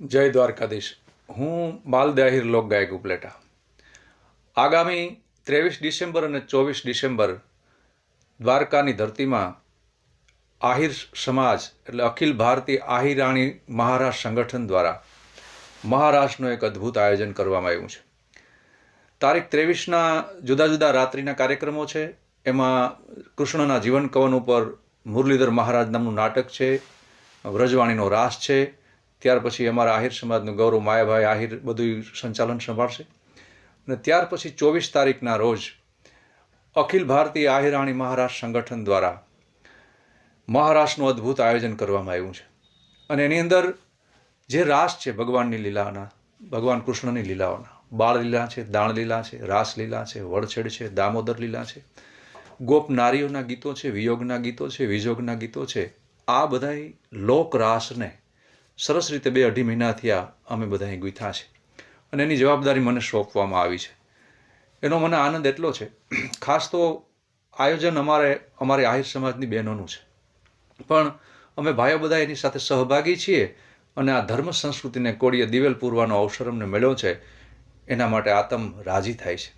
જય દ્વારકાધીશ. હું બાલ આહિર લોક ગાયક ઉપલેટા. આગામી ત્રેવીસ ડિસેમ્બર અને ચોવીસ ડિસેમ્બર દ્વારકાની ધરતીમાં આહિર સમાજ, એટલે અખિલ ભારતીય આહિરાણી મહારાષ્ટ્ર સંગઠન દ્વારા મહારાષ્ટ્રનું એક અદ્ભુત આયોજન કરવામાં આવ્યું છે. તારીખ ત્રેવીસના જુદા જુદા રાત્રિના કાર્યક્રમો છે. એમાં કૃષ્ણના જીવન કવન ઉપર મુરલીધર મહારાજ નામનું નાટક છે. વ્રજવાણીનો રાસ છે. ત્યાર પછી અમારા આહિર સમાજનું ગૌરવ માયાભાઈ આહિર બધું સંચાલન સંભાળશે. અને ત્યાર પછી ચોવીસ તારીખના રોજ અખિલ ભારતીય આહિરાણી મહારાષ્ટ્ર સંગઠન દ્વારા મહારાષ્ટ્રનું અદ્ભુત આયોજન કરવામાં આવ્યું છે. અને એની અંદર જે રાસ છે ભગવાનની લીલાના, ભગવાન કૃષ્ણની લીલાઓના બાળ લીલા છે દાણ લીલા છે રાસ લીલા છે, વડછેડ છે, દામોદર લીલા છે, ગોપ નારીઓના ગીતો છે, વિયોગના ગીતો છે, વિજોગના ગીતો છે આ બધાય લોક રાસને સરસ રીતે બે અઢી મહિના થયા અમે બધાએ ગૂંથ્યા છે. અને એની જવાબદારી મને સોંપવામાં આવી છે. એનો મને આનંદ એટલો છે, ખાસ તો આયોજન અમારે, અમારી આહિર સમાજની બહેનોનું છે. પણ અમે ભાઈઓ બધા એની સાથે સહભાગી છીએ અને આ ધર્મ સંસ્કૃતિને કોળીએ દિવેલ પૂરવાનો અવસર અમને મળ્યો છે, એના માટે આતમ રાજી થાય છે.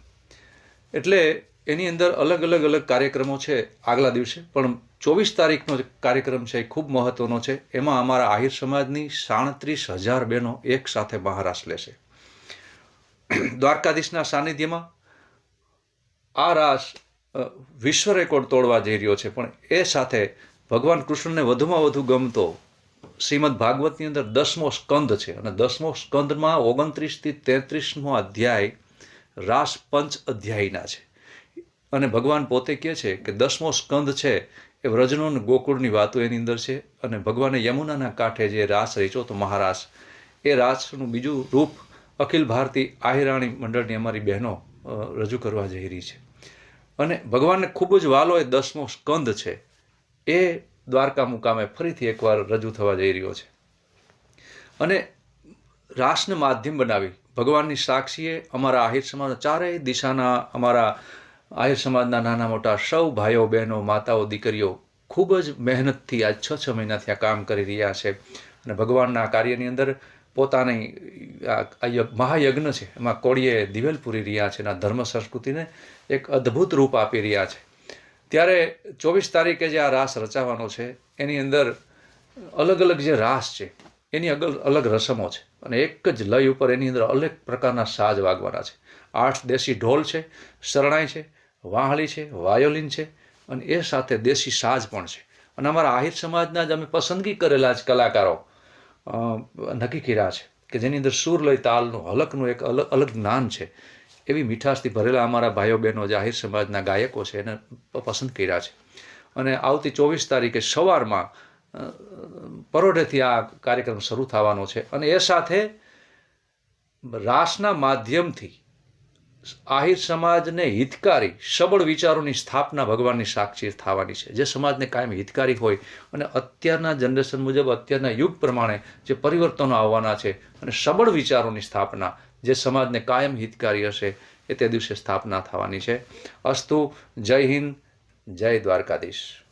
એટલે એની અંદર અલગ અલગ અલગ કાર્યક્રમો છે આગલા દિવસે. પણ ચોવીસ તારીખનો જે કાર્યક્રમ છે એ ખૂબ મહત્વનો છે. એમાં અમારા આહિર સમાજની સાડત્રીસ હજાર બહેનો એક સાથે મહારાસ લેશે. દ્વારકાધીશના સાનિધ્યમાં આ રાસ વિશ્વ રેકોર્ડ તોડવા જઈ રહ્યો છે. પણ એ સાથે ભગવાન કૃષ્ણને વધુમાં વધુ ગમતો શ્રીમદ ભાગવતની અંદર દસમો સ્કંદ છે. અને દસમો સ્કંદમાં ઓગણત્રીસથી તેત્રીસમો અધ્યાય રાસ પંચ અધ્યાયના છે. અને ભગવાન પોતે કહે છે કે દસમો સ્કંદ છે એ વ્રજનો અને ગોકુળની વાતો એની અંદર છે અને ભગવાને યમુનાના કાંઠે જે રાસ રચ્યો તો મહારાસ, એ રાસનું બીજું રૂપ અખિલ ભારતીય આહિરાણી મંડળની અમારી બહેનો રજૂ કરવા જઈ રહી છે. અને ભગવાનને ખૂબ જ વાલો એ દસમો સ્કંદ છે. એ દ્વારકા મુકામે ફરીથી એકવાર રજૂ થવા જઈ રહ્યો છે. અને રાસને માધ્યમ બનાવી ભગવાનની સાક્ષીએ અમારા આહિર સમાજના ચારેય દિશાના અમારા આહિર સમાજના નાના મોટા સૌ ભાઈઓ, બહેનો, માતાઓ, દીકરીઓ ખૂબ જ મહેનતથી આજ છ છ મહિનાથી આ કામ કરી રહ્યા છે. અને ભગવાનના કાર્યની અંદર પોતાની આ આ મહાયજ્ઞ છે. એમાં કોળીએ દિવેલ પૂરી રહ્યા છે અને આ ધર્મ સંસ્કૃતિને એક અદ્ભુત રૂપ આપી રહ્યા છે. ત્યારે ચોવીસ તારીખે જે આ રાસ રચાવાનો છે, એની અંદર અલગ અલગ જે રાસ છે, એની અગલ અલગ રસમો છે. અને એક જ લય ઉપર એની અંદર અલગ પ્રકારના સાજ વાગવાના છે. આઠ દેશી ઢોલ છે, શરણાઈ છે વાહળી છે, વાયોલિન છે અને એ સાથે દેશી સાજ પણ છે. અને અમારા આહિર સમાજના જ અમે પસંદગી કરેલા જ કલાકારો નક્કી કર્યા છે કે જેની અંદર સુર લય તાલનું, હલકનું એક અલગ અલગ જ્ઞાન છે. એવી મીઠાશથી ભરેલા અમારા ભાઈઓ બહેનો જાહેર સમાજના ગાયકો છે, એને પસંદ કર્યા છે. અને આવતી ચોવીસ તારીખે સવારમાં પરોઢેથી આ કાર્યક્રમ શરૂ થવાનો છે. અને એ સાથે રાસના માધ્યમથી આહિર સમાજને હિતકારી, સબળ વિચારોની સ્થાપના ભગવાનની સાક્ષી થવાની છે. જે સમાજને કાયમ હિતકારી હોય અને અત્યારના જનરેશન મુજબ અત્યારના યુગ પ્રમાણે જે પરિવર્તનો આવવાના છે અને સબળ વિચારોની સ્થાપના, જે સમાજને કાયમ હિતકારી હશે, એ તે દિવસે સ્થાપના થવાની છે. અસ્તુ જય હિન્દ, જય દ્વારકાધીશ.